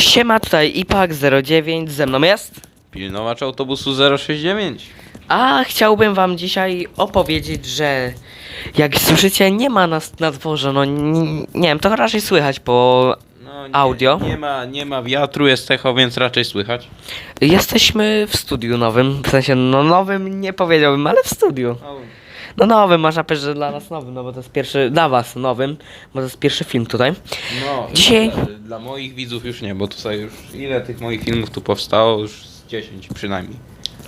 Siema, tutaj IPAK09, ze mną jest. Pilnowacz autobusu 069. A chciałbym wam dzisiaj opowiedzieć, że jak słyszycie, nie ma nas na dworze, no nie, nie wiem, to raczej słychać, bo No, nie, Audio. Nie ma, nie ma wiatru, jest echo, więc raczej słychać. jesteśmy w studiu nowym, w sensie, no nowym nie powiedziałbym, ale w studiu. No nowym, można powiedzieć, że dla nas nowym, no bo to jest pierwszy, dla was nowym, bo to jest pierwszy film tutaj. No, Dzisiaj- Dla, dla moich widzów już nie, bo tutaj już ile tych moich filmów tu powstało? Już z 10 przynajmniej.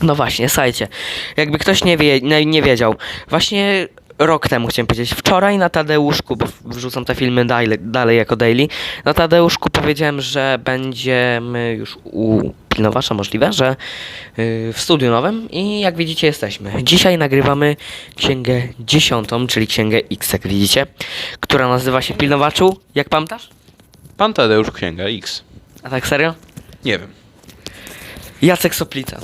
No właśnie, słuchajcie, jakby ktoś nie, wie, nie, nie wiedział, właśnie rok temu chciałem powiedzieć, wczoraj na Tadeuszku, bo wrzucam te filmy dalej, dalej jako daily, na Tadeuszku powiedziałem, że będziemy już u pilnowacza możliwe, że yy, w studiu nowym i jak widzicie jesteśmy. Dzisiaj nagrywamy księgę dziesiątą, czyli księgę X, jak widzicie, która nazywa się Pilnowaczu, jak pamiętasz? Pan Tadeusz Księga X. A tak serio? Nie wiem. Jacek Soplica.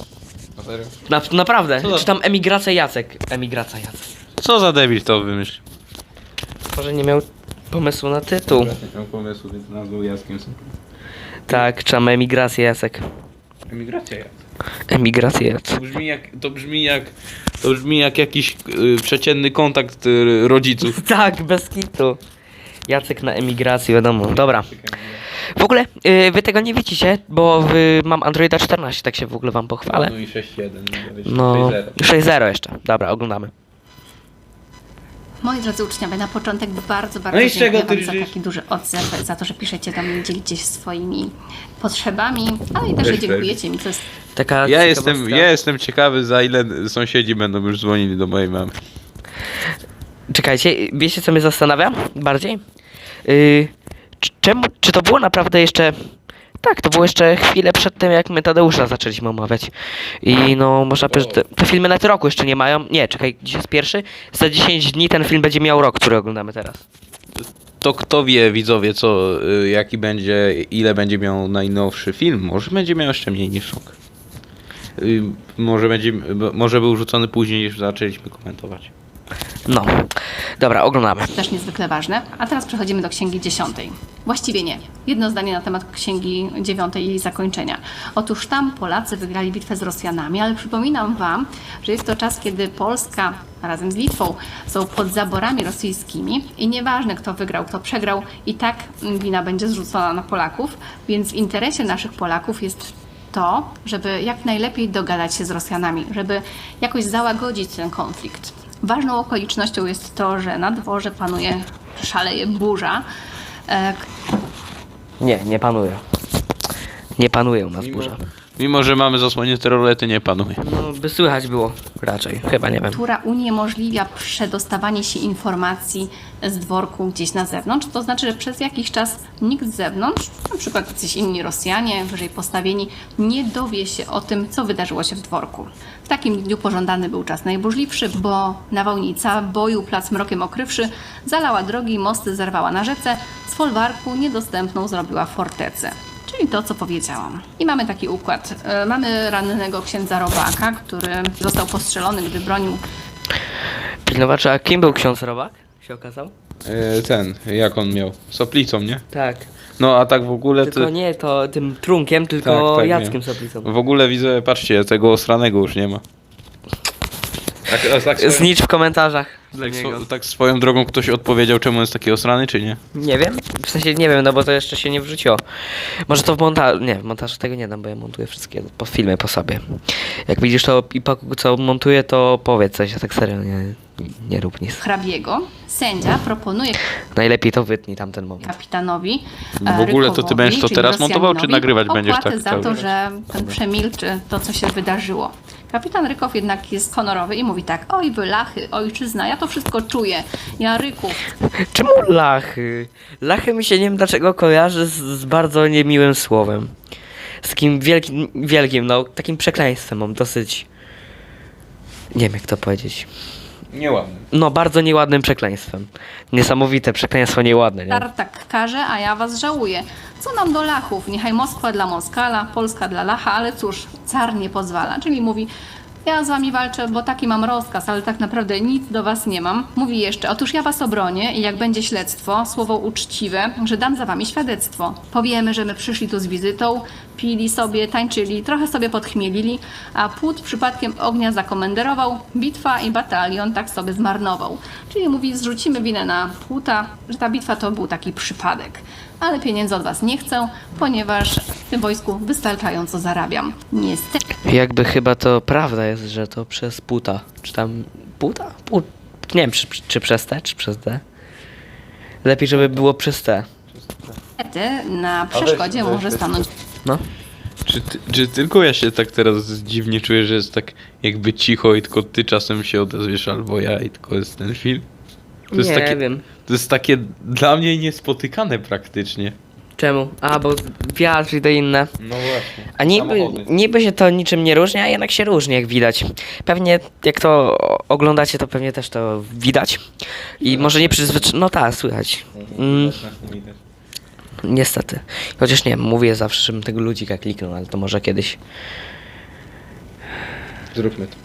Na, naprawdę, Co za- czytam Emigracja Jacek. Emigracja Jacek. Co za debil to wymyślił? Może nie miał pomysłu na tytuł. Nie mam pomysłu, więc nazwał Jaskiem sobie. Tak, czytam Emigrację Jacek. Emigracja jak? Emigrację To Jacek. brzmi jak, to brzmi jak, to brzmi jak jakiś y, przeciętny kontakt y, rodziców. Tak, bez kitu. Jacek na emigracji, wiadomo. Dobra. W ogóle y, wy tego nie widzicie, bo y, mam Androida 14, tak się w ogóle wam pochwalę. No i 6.1. No, 6.0. 6.0 jeszcze. Dobra, oglądamy. Moi drodzy uczniowie, na początek bardzo, bardzo No i z czego dziękuję Wam za taki duży odzew, za to, że piszecie do mnie, dzielicie się swoimi potrzebami, ale i też, że dziękujecie mi, co jest Taka Ja jestem, ja jestem ciekawy za ile sąsiedzi będą już dzwonili do mojej mamy. Czekajcie, wiecie co mnie zastanawia bardziej? Yy, czemu, czy to było naprawdę jeszcze... Tak, to było jeszcze chwilę przed tym, jak my Tadeusza zaczęliśmy omawiać. I no, można powiedzieć, że te, te filmy na tym roku jeszcze nie mają. Nie, czekaj, dziś jest pierwszy. Za 10 dni ten film będzie miał rok, który oglądamy teraz. To kto wie, widzowie, co, y, jaki będzie, ile będzie miał najnowszy film? Może będzie miał jeszcze mniej niż rok. Y, Może będzie, może był rzucony później niż zaczęliśmy komentować. No, dobra, oglądamy. też niezwykle ważne. A teraz przechodzimy do księgi dziesiątej. Właściwie nie. Jedno zdanie na temat księgi dziewiątej i jej zakończenia. Otóż tam Polacy wygrali bitwę z Rosjanami, ale przypominam Wam, że jest to czas, kiedy Polska razem z Litwą są pod zaborami rosyjskimi i nieważne kto wygrał, kto przegrał, i tak wina będzie zrzucona na Polaków, więc w interesie naszych Polaków jest to, żeby jak najlepiej dogadać się z Rosjanami, żeby jakoś załagodzić ten konflikt. Ważną okolicznością jest to, że na dworze panuje, szaleje burza. E, Nie, nie panuje. Nie panuje u nas Mimo, burza. Mimo że mamy zasłonięte rolety, nie panuje. No, by słychać było raczej, chyba nie wiem. która uniemożliwia przedostawanie się informacji z dworku gdzieś na zewnątrz. To znaczy, że przez jakiś czas nikt z zewnątrz, na przykład jacyś inni Rosjanie, wyżej postawieni, nie dowie się o tym, co wydarzyło się w dworku. W takim dniu pożądany był czas najburzliwszy, bo nawałnica boju plac mrokiem okrywszy zalała drogi mosty zerwała na rzece, z folwarku niedostępną zrobiła fortecę. Czyli to, co powiedziałam. I mamy taki układ. E, Mamy rannego księdza Robaka, który został postrzelony, gdy bronił Pilnowacze, a kim był ksiądz Robak? Się okazał? E, ten, jak on miał? Soplicą, nie? Tak. No a tak w ogóle Tylko to... nie to tym trunkiem, tylko Tak, tak, Jackiem. Soplicą. W ogóle widzę, patrzcie, tego osranego już nie ma. Tak, tak, swoją, Znicz w komentarzach dla tak, niego. swo- tak swoją drogą ktoś odpowiedział, czemu jest taki osrany, czy nie? Nie wiem, w sensie nie wiem, no bo to jeszcze się nie wrzuciło. Może to w montażu, nie, w montażu tego nie dam, bo ja montuję wszystkie po filmy po sobie. Jak widzisz to i po, co montuję, to powiedz coś, a tak serio nie, nie rób nic. hrabiego. Sędzia proponuje Najlepiej to wytnij tamten moment. kapitanowi No w ogóle to ty Rykowowi, będziesz to czyli teraz montował, czy Rosjaninowi, nagrywać będziesz opłatę tak za cały to, czas? że ten przemilczy to, co się wydarzyło. Kapitan Rykow jednak jest honorowy i mówi tak, oj wy lachy, ojczyzna, ja to wszystko czuję, ja Ryków, Czemu lachy? Lachy mi się nie wiem dlaczego kojarzy z, z bardzo niemiłym słowem. Z takim wielkim, wielkim, no takim przekleństwem mam dosyć... Nie wiem jak to powiedzieć. Nieładny. No, bardzo nieładnym przekleństwem. Niesamowite przekleństwo nieładne, nie? Tartak każe, a ja was żałuję. Co nam do lachów? Niechaj Moskwa dla Moskala, Polska dla Lacha, ale cóż, car nie pozwala. Czyli mówi, Ja z wami walczę, bo taki mam rozkaz, ale tak naprawdę nic do was nie mam. Mówi jeszcze, otóż ja was obronię i jak będzie śledztwo, słowo uczciwe, że dam za wami świadectwo. Powiemy, że my przyszli tu z wizytą, pili sobie, tańczyli, trochę sobie podchmielili, a płód przypadkiem ognia zakomenderował, bitwa i batalion tak sobie zmarnował. Czyli mówi, zrzucimy winę na płuta, że ta bitwa to był taki przypadek. Ale pieniędzy od was nie chcę, ponieważ w tym wojsku wystarczająco zarabiam. Niestety. Jakby chyba to prawda jest, że to przez puta. Czy tam puta? Pu... Nie wiem, czy, czy przez T, czy przez D. Lepiej, żeby było przez T. Niestety na przeszkodzie weź może stanąć No. Czy, ty, czy tylko ja się tak teraz dziwnie czuję, że jest tak jakby cicho i tylko ty czasem się odezwiesz albo ja i tylko jest ten film? To jest nie takie, wiem. To jest takie dla mnie niespotykane praktycznie. Czemu? A, bo wiatr i to inne. No właśnie. A niby, niby się to niczym nie różni, a jednak się różni, jak widać. Pewnie jak to oglądacie, to pewnie też to widać. I może nie przyzwyczaj... No tak, słychać. Mm, niestety. Chociaż nie, mówię zawsze, żebym tego ludzika kliknął, ale to może kiedyś. Zróbmy to.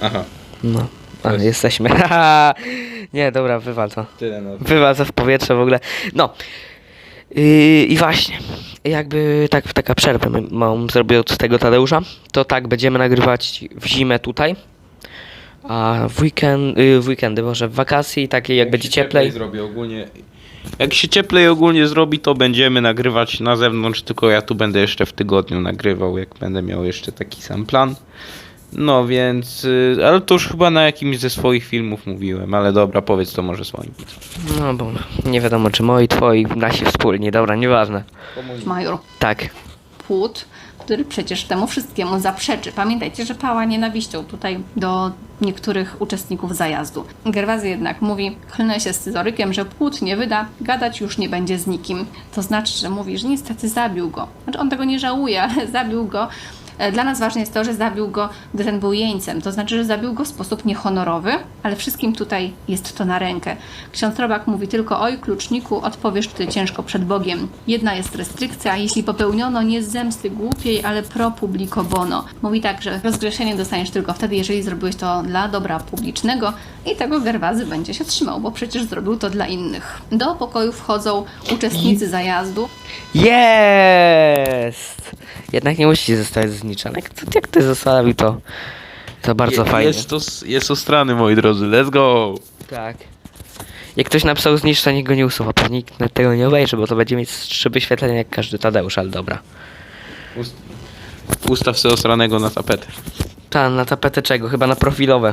Aha, No. A, Jest. jesteśmy. Nie, dobra, wywal to. tyle no. Wywal to w powietrze w ogóle. No. Yy, I właśnie, jakby tak, taka przerwa m- małą zrobię od tego Tadeusza, to tak, będziemy nagrywać w zimę tutaj, a w weekend, yy, w weekendy, może w wakacje i takie jak, będzie się cieplej. zrobi ogólnie. Jak się cieplej ogólnie zrobi, to będziemy nagrywać na zewnątrz, tylko ja tu będę jeszcze w tygodniu nagrywał, jak będę miał jeszcze taki sam plan. No więc, y, ale to już chyba na jakimś ze swoich filmów mówiłem, ale dobra, powiedz to może swoim. No bo nie wiadomo czy moi, twoi, nasi wspólni, dobra, nieważne. major Tak, płód, który przecież temu wszystkiemu zaprzeczy. Pamiętajcie, że pała nienawiścią tutaj do niektórych uczestników zajazdu. Gerwazy jednak mówi, chlnę się scyzorykiem, że płód nie wyda, gadać już nie będzie z nikim. To znaczy, że mówi, że niestety zabił go. Znaczy on tego nie żałuje, ale zabił go. E, Dla nas ważne jest to, że zabił go, gdy ten był jeńcem. To znaczy, że zabił go w sposób niehonorowy, ale wszystkim tutaj jest to na rękę. Ksiądz Robak mówi tylko, oj kluczniku, odpowiesz ty ciężko przed Bogiem. Jedna jest restrykcja, jeśli popełniono nie z zemsty głupiej, ale pro publico bono. Mówi tak, że rozgrzeszenie dostaniesz tylko wtedy, jeżeli zrobiłeś to dla dobra publicznego i tego Gerwazy będzie się trzymał, bo przecież zrobił to dla innych. Do pokoju wchodzą uczestnicy zajazdu, jest! Jednak nie musi zostać zniszczony. Jak, to- jak ty zostawił to, to bardzo Je- fajnie. Jest to, s- jest to strany, moi drodzy, let's go! Tak. Jak ktoś napisał zniszcz, to nikt go nie usuwa. Pewnie nikt nawet tego nie obejrzy, bo to będzie mieć trzy wyświetlenia jak każdy Tadeusz, ale dobra. Ust- Ustaw sobie osranego na tapetę. Ta, na tapetę czego? Chyba na profilowe.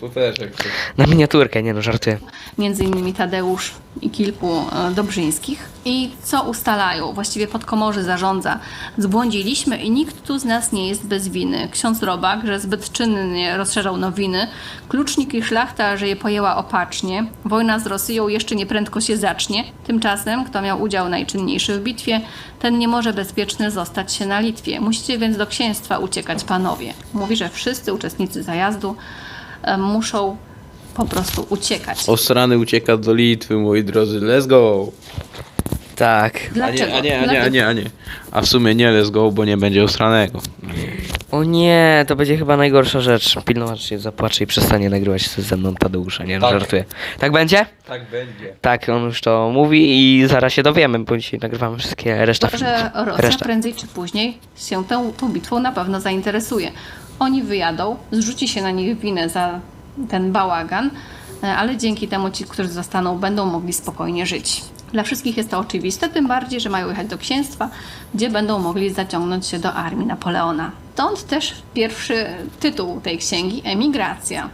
To też jak. Na miniaturkę, nie no, żartuję. między innymi Tadeusz i kilku e, Dobrzyńskich. I co ustalają? Właściwie podkomorzy zarządza. Zbłądziliśmy i nikt tu z nas nie jest bez winy. Ksiądz Robak, że zbyt czynnie rozszerzał nowiny. Klucznik i szlachta, że je pojęła opacznie. Wojna z Rosją jeszcze nieprędko się zacznie. Tymczasem, kto miał udział najczynniejszy w bitwie, ten nie może bezpieczny zostać się na Litwie. Musicie więc do księstwa uciekać, panowie. Mówi, że wszyscy uczestnicy zajazdu muszą po prostu uciekać. Osrany ucieka do Litwy, moi drodzy, let's go! Tak. A Dlaczego? nie, a nie, a nie, a nie, a nie. A w sumie nie let's go, bo nie będzie osranego. O nie, to będzie chyba najgorsza rzecz. Pilnować się zapłacze i przestanie nagrywać ze mną Tadeusza, nie no, Tak. żartuję. Tak będzie? Tak będzie. Tak, on już to mówi i zaraz się dowiemy, bo dzisiaj nagrywamy wszystkie reszta To, filmów. że Rosja Reszta. prędzej czy później się tą, tą bitwą na pewno zainteresuje. Oni wyjadą, zrzuci się na nich winę za ten bałagan, e, ale dzięki temu ci, którzy zostaną, będą mogli spokojnie żyć. Dla wszystkich jest to oczywiste, tym bardziej, że mają jechać do księstwa, gdzie będą mogli zaciągnąć się do armii Napoleona. Stąd też pierwszy tytuł tej księgi Emigracja.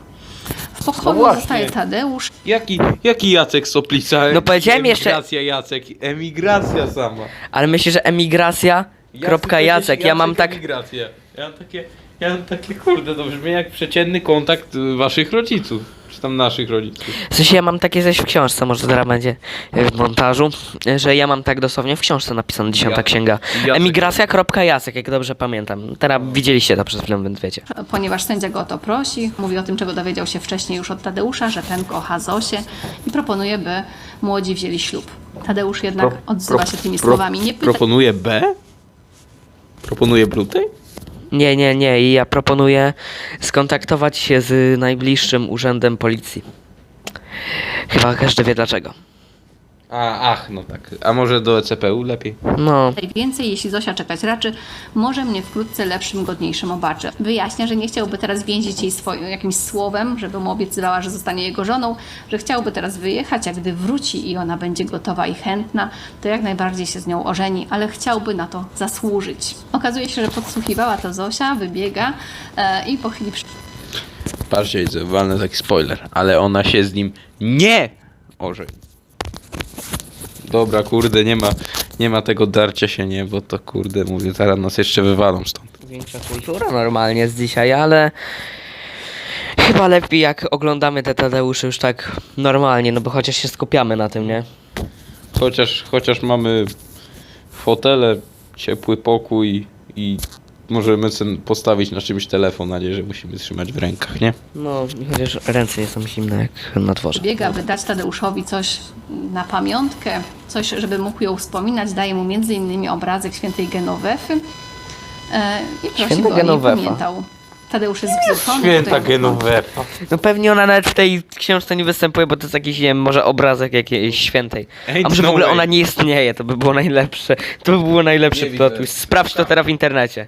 W pokoju właśnie. zostaje Tadeusz, Jaki, jaki Jacek Soplica? No powiedziałem jeszcze- Emigracja Jacek, emigracja sama. Ale myślę, że emigracja, kropka Jacek, ja mam tak... Emigracja. Ja mam takie, ja mam takie, kurde, to brzmi jak przeciętny kontakt y, waszych rodziców. Czy tam naszych rodziców. W sensie ja mam takie coś w książce, może teraz będzie e, w montażu, e, że ja mam tak dosłownie w książce napisane dziesiąta Jacek. księga. Jacek. Emigracja, kropka Jacek, jak dobrze pamiętam. Teraz widzieliście to przez chwilę, więc wiecie. ponieważ sędzia go o to prosi. Mówi o tym, czego dowiedział się wcześniej już od Tadeusza, że ten kocha Zosię i proponuje, by młodzi wzięli ślub. Tadeusz jednak Pro- odzywa pro- się tymi pro- słowami. Nie pyta, Proponuje B? Proponuje Brutej? Nie, nie, nie. I ja proponuję skontaktować się z najbliższym urzędem policji. Chyba każdy wie dlaczego. A, ach, no tak. A może do ECPU lepiej? No, Więcej, jeśli Zosia czekać raczy, może mnie wkrótce lepszym, godniejszym obaczy. Wyjaśnia, że nie chciałby teraz więzić jej swoim jakimś słowem, żeby mu obiecywała, że zostanie jego żoną, że chciałby teraz wyjechać, a gdy wróci i ona będzie gotowa i chętna, to jak najbardziej się z nią ożeni, ale chciałby na to zasłużyć. Okazuje się, że podsłuchiwała to Zosia, wybiega e, i po chwili Patrzcie, walnę taki spoiler, ale ona się z nim nie ożeni. Dobra, kurde, nie ma, nie ma tego darcia się, nie, bo to kurde, mówię, zaraz nas jeszcze wywalą stąd. większa kultura normalnie jest dzisiaj, ale chyba lepiej jak oglądamy te Tadeusze już tak normalnie, no bo chociaż się skupiamy na tym, nie? Chociaż, chociaż mamy fotele, ciepły pokój i możemy postawić na czymś telefon, nadzieję, że musimy trzymać w rękach, nie? No, chociaż ręce nie są zimne jak na dworze. biega, by dać Tadeuszowi coś na pamiątkę, coś, żeby mógł ją wspominać. Daje mu między innymi obrazek świętej Genowefy e, i prosi Święta go, aby Genowefa. pamiętał. Tadeusz jest wzruszony. tutaj Genowefa. No pewnie ona nawet w tej książce nie występuje, bo to jest jakiś, nie wiem, może obrazek jakiejś świętej. Ej, A może w no ogóle way. ona nie istnieje, to by było najlepsze. To by było najlepszy Nie plot widzę. twist. Sprawdź to teraz w internecie.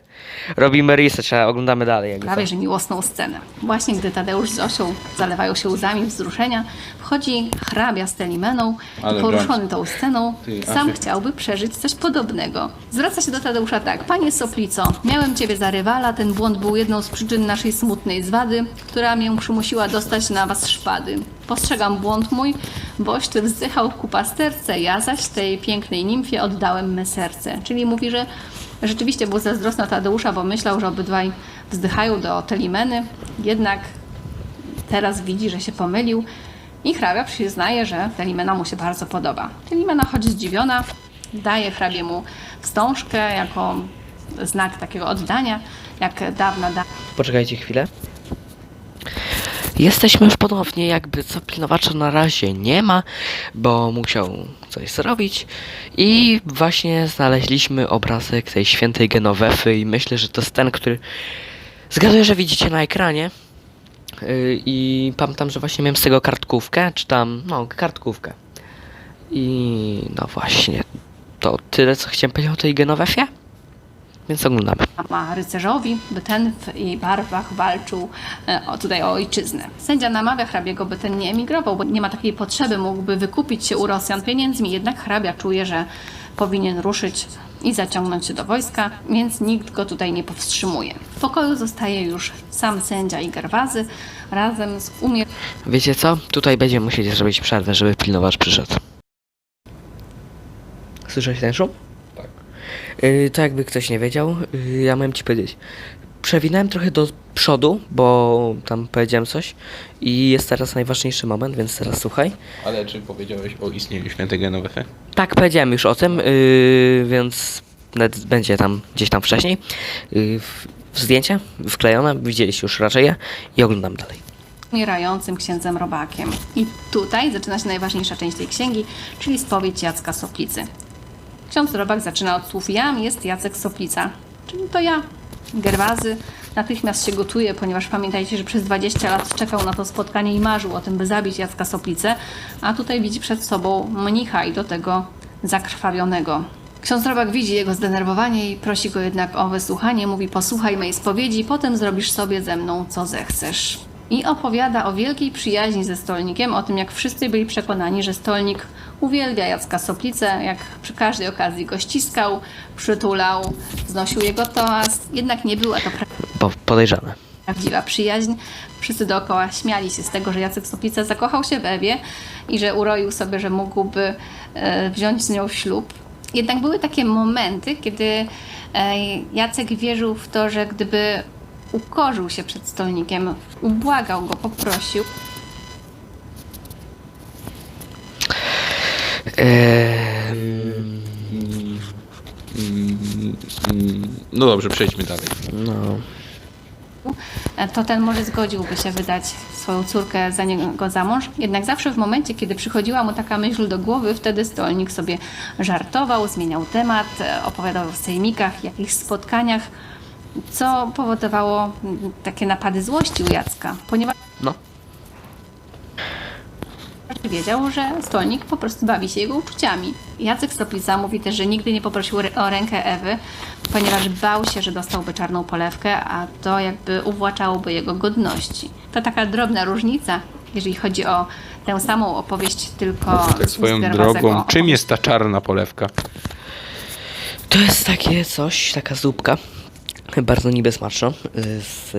Robimy research, a oglądamy dalej. Jakby Prawie co. że miłosną scenę. Właśnie gdy Tadeusz z Osią zalewają się łzami wzruszenia, wchodzi hrabia z Telimeną Ale poruszony tą sceną, Ty, sam Asiu. chciałby przeżyć coś podobnego. Zwraca się do Tadeusza tak. Panie Soplico, miałem Ciebie za rywala, ten błąd był jedną z przyczyn naszej smutnej zwady, która mię przymusiła dostać na Was szpady. Postrzegam błąd mój, boś Ty wzdychał ku pasterce, ja zaś tej pięknej nimfie oddałem me serce. Czyli mówi, że rzeczywiście był zazdrosny Tadeusza, bo myślał, że obydwaj wzdychają do Telimeny, jednak teraz widzi, że się pomylił i hrabia przyznaje, że Telimena mu się bardzo podoba. Telimena, choć zdziwiona, daje hrabiemu wstążkę jako znak takiego oddania, jak dawna da. Poczekajcie chwilę. Jesteśmy już ponownie, jakby co pilnowacza na razie nie ma, bo musiał coś zrobić i właśnie znaleźliśmy obrazek tej świętej Genowefy i myślę, że to jest ten, który zgaduję, że widzicie na ekranie i pamiętam, że właśnie miałem z tego kartkówkę, czy tam, no, kartkówkę i no właśnie, to tyle, co chciałem powiedzieć o tej Genowefie, więc oglądamy. ma rycerzowi, by ten w jej barwach walczył e, o, tutaj o ojczyznę. Sędzia namawia hrabiego, by ten nie emigrował, bo nie ma takiej potrzeby, mógłby wykupić się u Rosjan pieniędzmi, jednak hrabia czuje, że powinien ruszyć i zaciągnąć się do wojska, więc nikt go tutaj nie powstrzymuje. W pokoju zostaje już sam sędzia i Gerwazy razem z umie Wiecie co? Tutaj będziemy musieli zrobić przerwę, żeby pilnowacz przyszedł. Słyszałeś ten szum? Tak. Yy, to jakby ktoś nie wiedział, yy, ja miałem ci powiedzieć. Przewinąłem trochę do przodu, bo tam powiedziałem coś i jest teraz najważniejszy moment, więc teraz słuchaj. Ale czy powiedziałeś o istnieniu świętej Genowefy? Tak, powiedziałem już o tym, yy, więc nawet będzie tam gdzieś tam wcześniej. Yy, zdjęcie wklejone, widzieliście już raczej je i oglądam dalej. umierającym księdzem Robakiem. I tutaj zaczyna się najważniejsza część tej księgi, czyli spowiedź Jacka Soplicy. Ksiądz Robak zaczyna od słów Jam jest Jacek Soplica, czyli to ja. Gerwazy natychmiast się gotuje, ponieważ pamiętajcie, że przez 20 lat czekał na to spotkanie i marzył o tym, by zabić Jacka Soplicę, a tutaj widzi przed sobą mnicha i do tego zakrwawionego. Ksiądz Robak widzi jego zdenerwowanie i prosi go jednak o wysłuchanie. Mówi: Posłuchaj mojej spowiedzi, potem zrobisz sobie ze mną co zechcesz. I opowiada o wielkiej przyjaźni ze stolnikiem, o tym, jak wszyscy byli przekonani, że stolnik uwielbia Jacka Soplicę, jak przy każdej okazji go ściskał, przytulał, znosił jego toast. Jednak nie była to Bo podejrzane. prawdziwa przyjaźń. Wszyscy dookoła śmiali się z tego, że Jacek Soplica zakochał się w Ewie i że uroił sobie, że mógłby e, wziąć z nią ślub. Jednak były takie momenty, kiedy e, Jacek wierzył w to, że gdyby ukorzył się przed stolnikiem, ubłagał go, poprosił, Ehm, No dobrze, przejdźmy dalej. no. e, to ten może zgodziłby się wydać swoją córkę za niego za mąż. Jednak zawsze w momencie, kiedy przychodziła mu taka myśl do głowy, wtedy stolnik sobie żartował, zmieniał temat, e, opowiadał w sejmikach, jakichś spotkaniach. co powodowało mm, takie napady złości u Jacka, ponieważ No. Wiedział, że stolnik po prostu bawi się jego uczuciami. Jacek Stoplica mówi też, że nigdy nie poprosił o rękę Ewy, ponieważ bał się, że dostałby czarną polewkę, a to jakby uwłaczałoby jego godności. To taka drobna różnica, jeżeli chodzi o tę samą opowieść, tylko Tak z swoją drogą, czym jest ta czarna polewka? To jest takie coś, taka zupka, bardzo niby smaczna, y, z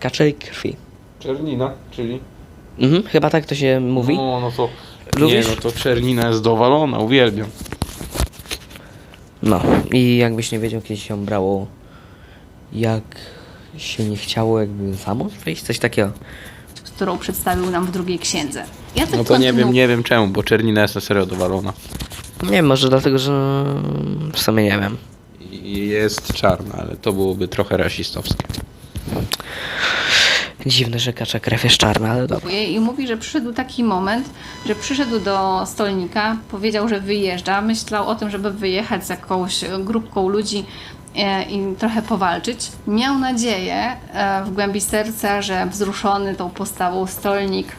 kaczej krwi. Czernina, czyli? Mhm, chyba tak to się mówi. No, no to... Lubisz? Nie, no to czernina jest dowalona, uwielbiam. No i jakbyś nie wiedział, kiedyś się brało, jak się nie chciało jakby za mąż wyjść, coś takiego. którą przedstawił nam w drugiej księdze. Jacek No to nie wiem, nie wiem czemu, bo czernina jest na serio dowalona. Nie wiem, może dlatego, że w sumie nie wiem. I jest czarna, ale to byłoby trochę rasistowskie. Dziwne, że kacza krew jest czarna, ale dobra. I mówi, że przyszedł taki moment, że przyszedł do stolnika, powiedział, że wyjeżdża, myślał o tym, żeby wyjechać z jakąś grupką ludzi e, i trochę powalczyć. Miał nadzieję e, w głębi serca, że wzruszony tą postawą stolnik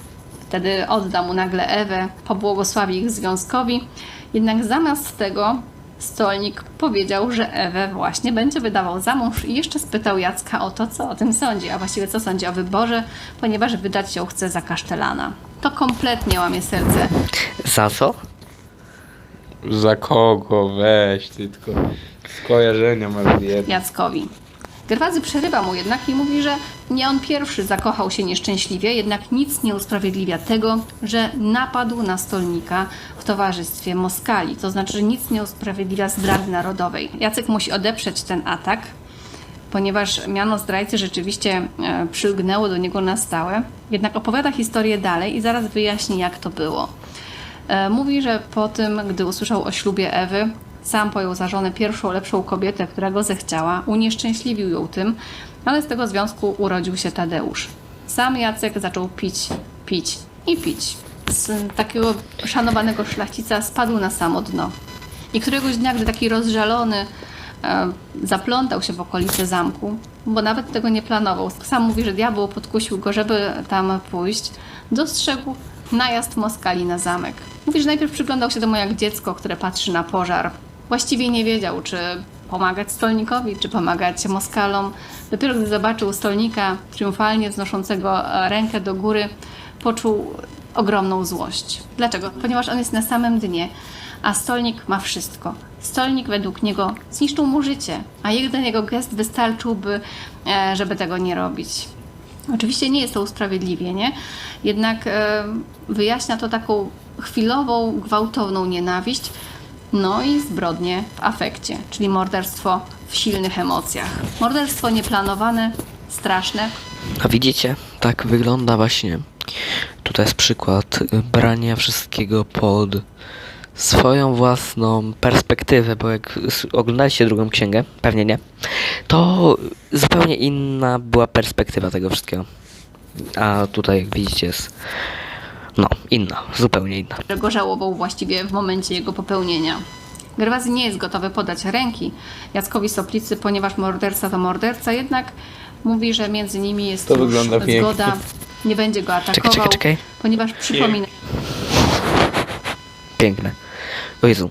wtedy odda mu nagle Ewę, pobłogosławi ich związkowi. Jednak zamiast tego stolnik powiedział, że Ewę właśnie będzie wydawał za mąż i jeszcze spytał Jacka o to, co o tym sądzi, a właściwie co sądzi o wyborze, ponieważ wydać ją chce za kasztelana. To kompletnie łamie serce Za co? Za kogo? Weź, ty tylko skojarzenia masz jedno. Jackowi. Gerwazy przerywa mu jednak i mówi, że nie on pierwszy zakochał się nieszczęśliwie, jednak nic nie usprawiedliwia tego, że napadł na stolnika w towarzystwie Moskali. To znaczy, że nic nie usprawiedliwia zdrady narodowej. Jacek musi odeprzeć ten atak, ponieważ miano zdrajcy rzeczywiście e, przylgnęło do niego na stałe. Jednak opowiada historię dalej i zaraz wyjaśni, jak to było. E, Mówi, że po tym, gdy usłyszał o ślubie Ewy, sam pojął za żonę pierwszą, lepszą kobietę, która go zechciała, unieszczęśliwił ją tym, ale z tego związku urodził się Tadeusz. Sam Jacek zaczął pić, pić i pić. Z takiego szanowanego szlachcica spadł na samo dno. I któregoś dnia, gdy taki rozżalony e, zaplątał się w okolice zamku, bo nawet tego nie planował. Sam mówi, że diabeł podkusił go, żeby tam pójść. Dostrzegł najazd Moskali na zamek. Mówi, że najpierw przyglądał się temu jak dziecko, które patrzy na pożar. Właściwie nie wiedział, czy pomagać stolnikowi, czy pomagać Moskalom. Dopiero gdy zobaczył stolnika triumfalnie wznoszącego e, rękę do góry, poczuł ogromną złość. Dlaczego? Ponieważ on jest na samym dnie, a stolnik ma wszystko. Stolnik według niego zniszczył mu życie, a jeden jego gest wystarczyłby, e, żeby tego nie robić. Oczywiście nie jest to usprawiedliwienie, jednak e, wyjaśnia to taką chwilową, gwałtowną nienawiść, no i zbrodnie w afekcie, czyli morderstwo w silnych emocjach. Morderstwo nieplanowane, straszne, A widzicie, tak wygląda właśnie. Tutaj jest przykład brania wszystkiego pod swoją własną perspektywę, bo jak oglądaliście drugą księgę, pewnie nie, to zupełnie inna była perspektywa tego wszystkiego. A tutaj, jak widzicie, jest no, inna, zupełnie inna. którego żałował właściwie w momencie jego popełnienia. Gerwazy nie jest gotowy podać ręki Jackowi Soplicy, ponieważ morderca to morderca, jednak mówi, że między nimi jest To już wygląda pięknie. zgoda, nie będzie go atakował, czekaj, czekaj. ponieważ przypomina Piękne. O Jezu.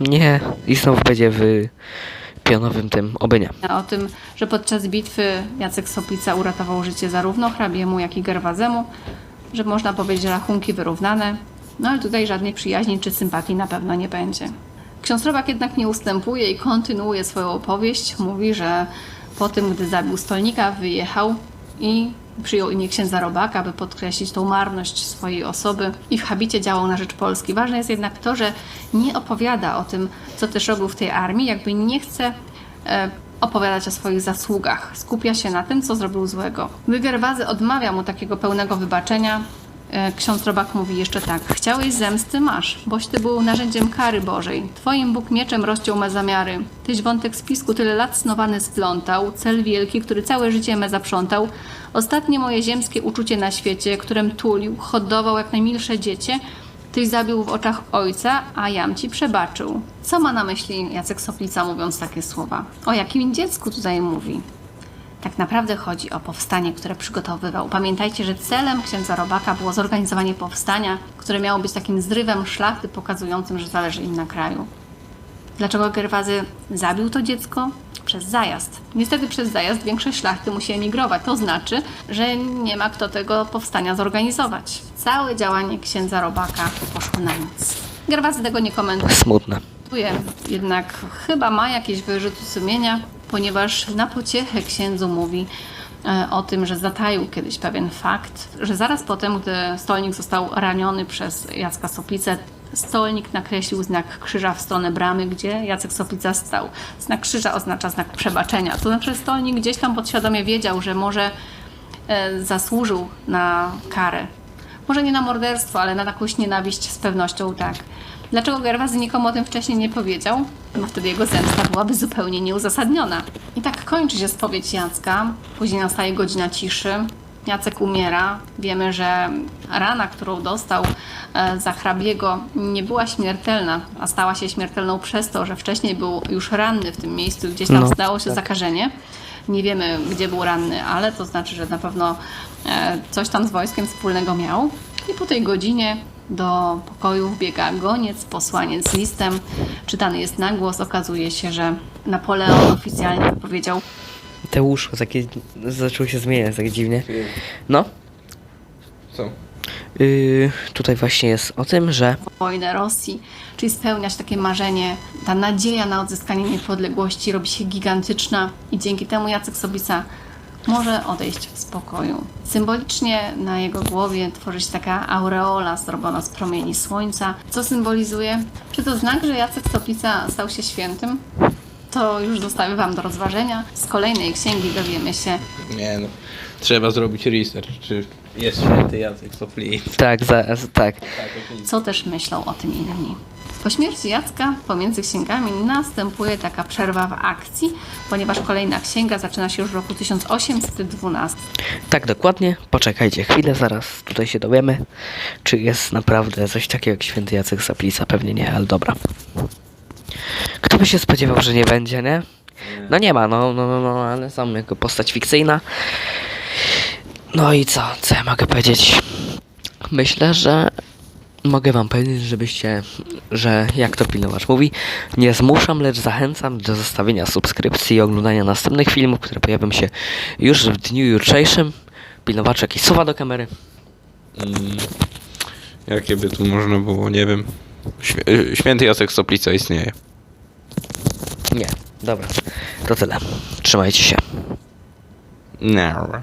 Nie, i znowu będzie w pionowym tym, oby nie. o tym, że podczas bitwy Jacek Soplica uratował życie zarówno hrabiemu, jak i Gerwazemu, że można powiedzieć rachunki wyrównane, no ale tutaj żadnej przyjaźni czy sympatii na pewno nie będzie. Ksiądz Robak jednak nie ustępuje i kontynuuje swoją opowieść. Mówi, że po tym, gdy zabił stolnika, wyjechał i przyjął imię księdza Robaka, aby podkreślić tą marność swojej osoby i w habicie działał na rzecz Polski. Ważne jest jednak to, że nie opowiada o tym, co też robił w tej armii, jakby nie chce e, opowiadać o swoich zasługach. Skupia się na tym, co zrobił złego. Gerwazy odmawia mu takiego pełnego wybaczenia, e, ksiądz Robak mówi jeszcze tak. Chciałeś zemsty? Masz, boś ty był narzędziem kary Bożej. Twoim Bóg mieczem rozciął me zamiary. Tyś wątek spisku tyle lat snowany splątał, cel wielki, który całe życie me zaprzątał. Ostatnie moje ziemskie uczucie na świecie, którym tulił, hodował jak najmilsze dziecię, Tyś zabił w oczach ojca, a jam ci przebaczył. Co ma na myśli Jacek Soplica mówiąc takie słowa? O jakim dziecku tutaj mówi? Tak naprawdę chodzi o powstanie, które przygotowywał. Pamiętajcie, że celem księdza Robaka było zorganizowanie powstania, które miało być takim zrywem szlachty pokazującym, że zależy im na kraju. Dlaczego Gerwazy zabił to dziecko? Przez zajazd. Niestety przez zajazd większość szlachty musi emigrować. To znaczy, że nie ma kto tego powstania zorganizować. Całe działanie księdza Robaka poszło na nic. Gerwazy tego nie komentuje. Smutne. Jednak chyba ma jakieś wyrzuty sumienia, ponieważ na pociechę księdzu mówi e, o tym, że zataił kiedyś pewien fakt, że zaraz potem, gdy stolnik został raniony przez Jacka Soplicę, stolnik nakreślił znak krzyża w stronę bramy, gdzie Jacek Soplica stał. Znak krzyża oznacza znak przebaczenia. To znaczy stolnik gdzieś tam podświadomie wiedział, że może e, zasłużył na karę. Może nie na morderstwo, ale na jakąś nienawiść z pewnością tak. Dlaczego Gerwazy nikomu o tym wcześniej nie powiedział? Bo wtedy jego zemsta byłaby zupełnie nieuzasadniona. I tak kończy się spowiedź Jacka. Później nastaje godzina ciszy. Jacek umiera. Wiemy, że rana, którą dostał e, za hrabiego, nie była śmiertelna, a stała się śmiertelną przez to, że wcześniej był już ranny w tym miejscu, gdzieś tam No, stało się zakażenie. Nie wiemy, gdzie był ranny, ale to znaczy, że na pewno e, coś tam z wojskiem wspólnego miał. I po tej godzinie do pokoju wbiega goniec, posłaniec z listem. Czytany jest na głos. Okazuje się, że Napoleon oficjalnie wypowiedział Te łóżko takie zaczęło się zmieniać tak dziwnie. No, Co? yy, tutaj właśnie jest o tym, że wojnę Rosji, czyli spełniać takie marzenie. Ta nadzieja na odzyskanie niepodległości robi się gigantyczna i dzięki temu Jacek Sobica może odejść w spokoju. Symbolicznie na jego głowie tworzy się taka aureola zrobiona z promieni słońca. Co symbolizuje? Czy to znak, że Jacek Sobica stał się świętym? To już zostawię Wam do rozważenia. Z kolejnej księgi dowiemy się, Nie no. Trzeba zrobić research, czy jest święty Jacek Soplic. tak, za, tak. co też myślą o tym inni. Po śmierci Jacka pomiędzy księgami następuje taka przerwa w akcji, ponieważ kolejna księga zaczyna się już w roku 1812. Tak, dokładnie. Poczekajcie chwilę, zaraz tutaj się dowiemy, czy jest naprawdę coś takiego jak święty Jacek Saplica. Pewnie nie, ale dobra. By się spodziewał, że nie będzie, nie? No nie ma, no, no, no, no ale są jako postać fikcyjna. No i co? Co ja mogę powiedzieć? Myślę, że mogę wam powiedzieć, żebyście, że jak to pilnowacz mówi, nie zmuszam, lecz zachęcam do zostawienia subskrypcji i oglądania następnych filmów, które pojawią się już w dniu jutrzejszym. Pilnowacz jakiś suwa do kamery. Mm, jakie by tu można było, nie wiem. Święty Jacek Soplica istnieje. Nie, dobra. To tyle. Trzymajcie się. No.